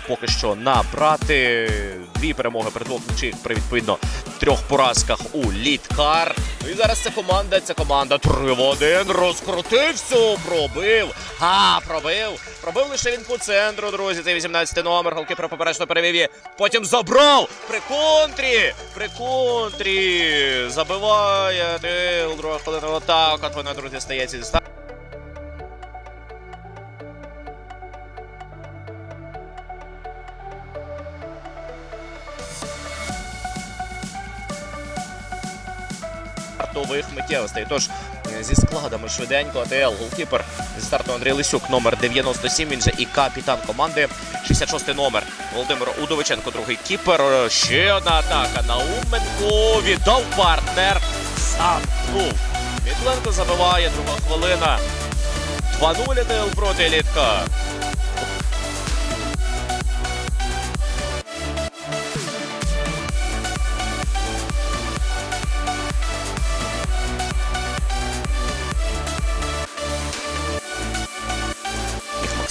поки що набрати дві перемоги при двох нічих при відповідно трьох поразках у літкар. Ну і зараз ця команда, ця команда 3 в 1 розкрутився, пробив. А, пробив. Пробив лише він по центру, друзі. Це 18 номер. Голкіпер поперечно перевів. Потім забрав. При контрі. При контрі. Забиває. Друга хвилина атака. От вона, друзі, стається зі миттєвостей. Тож е, зі складами швиденько АТЛ голкіпер зі старту Андрій Лисюк, номер 97. Він же і капітан команди. 66 номер Володимир Удовиченко, другий кіпер. Е, Ще одна атака. Науменко віддав партнер. Забув. Мітленко забиває друга хвилина. 2-0 АТЛ проти літка.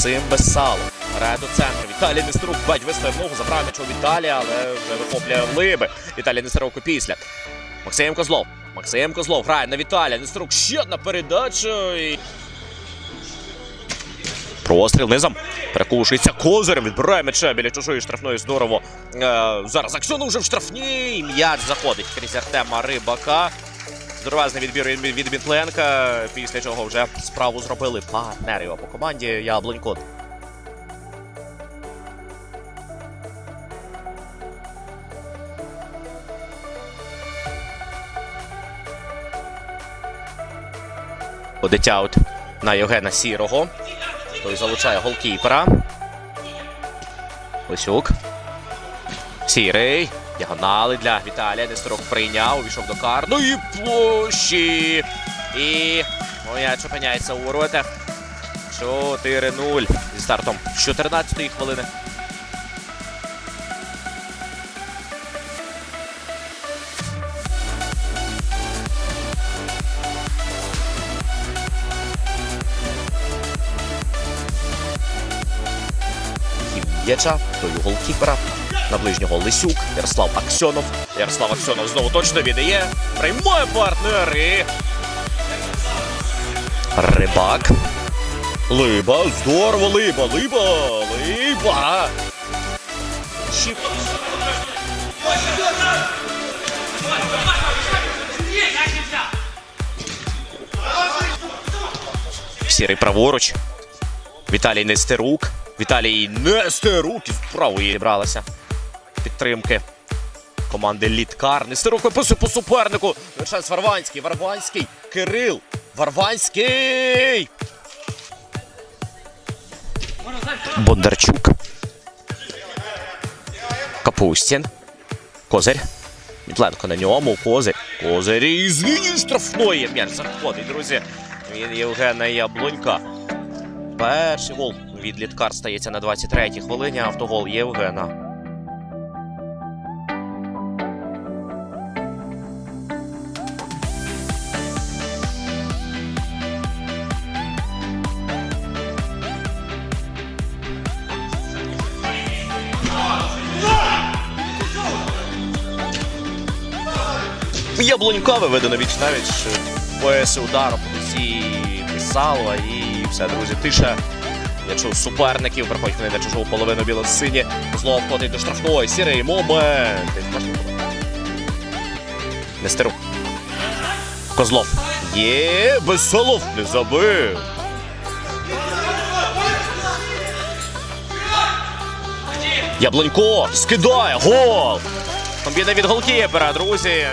Максим Бесало. Грає до центру. Віталій Нестерук бать виставив ногу, забрав м'яч у Віталія, але вже вихоплює в либи. Віталій Нестерук після. Максим Козлов. Максим Козлов грає на Віталія. Нестерук ще одна передача. І... Простріл низом. Перекушується козирем. Відбирає м'яча біля чужої штрафної здорово. Е, зараз Аксьонов вже в штрафній. М'яч заходить крізь Артема Рибака. Здоровезний відбір від Мітленка, після чого вже справу зробили партнери по команді Яблонько. Ходить на Євгена Сірого. Той залучає голкіпера. Лисюк. Сірий. Діагонали для Віталія. Несторок прийняв, увійшов до карної площі. І моя опиняється у воротах. 4-0 зі стартом 14-ї хвилини. М'яча до голкіпера. На ближнього Лисюк, Ярослав Аксьонов. Ярослав Аксьонов знову точно віддає. Приймає партнер і... Рибак. Либа. Здорово, Либа. Либа. Либа. Щіп. Сірий праворуч. Віталій Нестерук. Віталій Нестерук із правої зібралася. Підтримки команди Літкар. Нестерук виписує по супернику. Вершець Варванський. Варванський. Кирил. Варванський. Бондарчук. Капустін. Козир. Мітленко на ньому. Козир. Козир і з лінії штрафної м'яч заходить, друзі. Він Євгена Яблунька. Перший гол від Літкар стається на 23-й хвилині. Автогол Євгена. Яблунька виведено віч навіть пояси удару по носі писало і все, друзі, тиша. Я чув суперників, приходять вони на чужу половину біло-сині. Зло входить до штрафної, сірий момент. Нестерук. Козлов. Є, Веселов не забив. Яблонько скидає гол. Комбіна від голкіпера, друзі.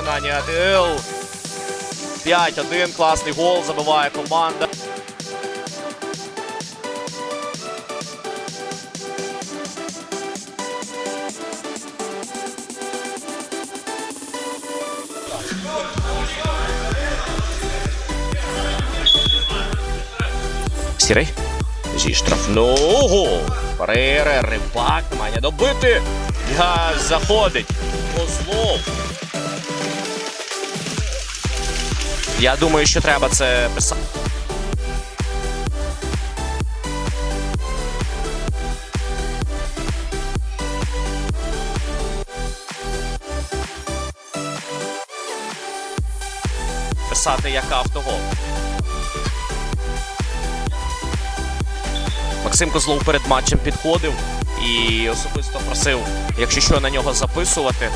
Виконання АТЛ. 5-1. Класний гол забиває команда. Сірий. Зі штрафного. Перере, рибак, має добити. Я заходить. Козлов. Я думаю, що треба це писати. Писати як автогол. Максим Козлов перед матчем підходив і особисто просив, якщо що на нього записувати.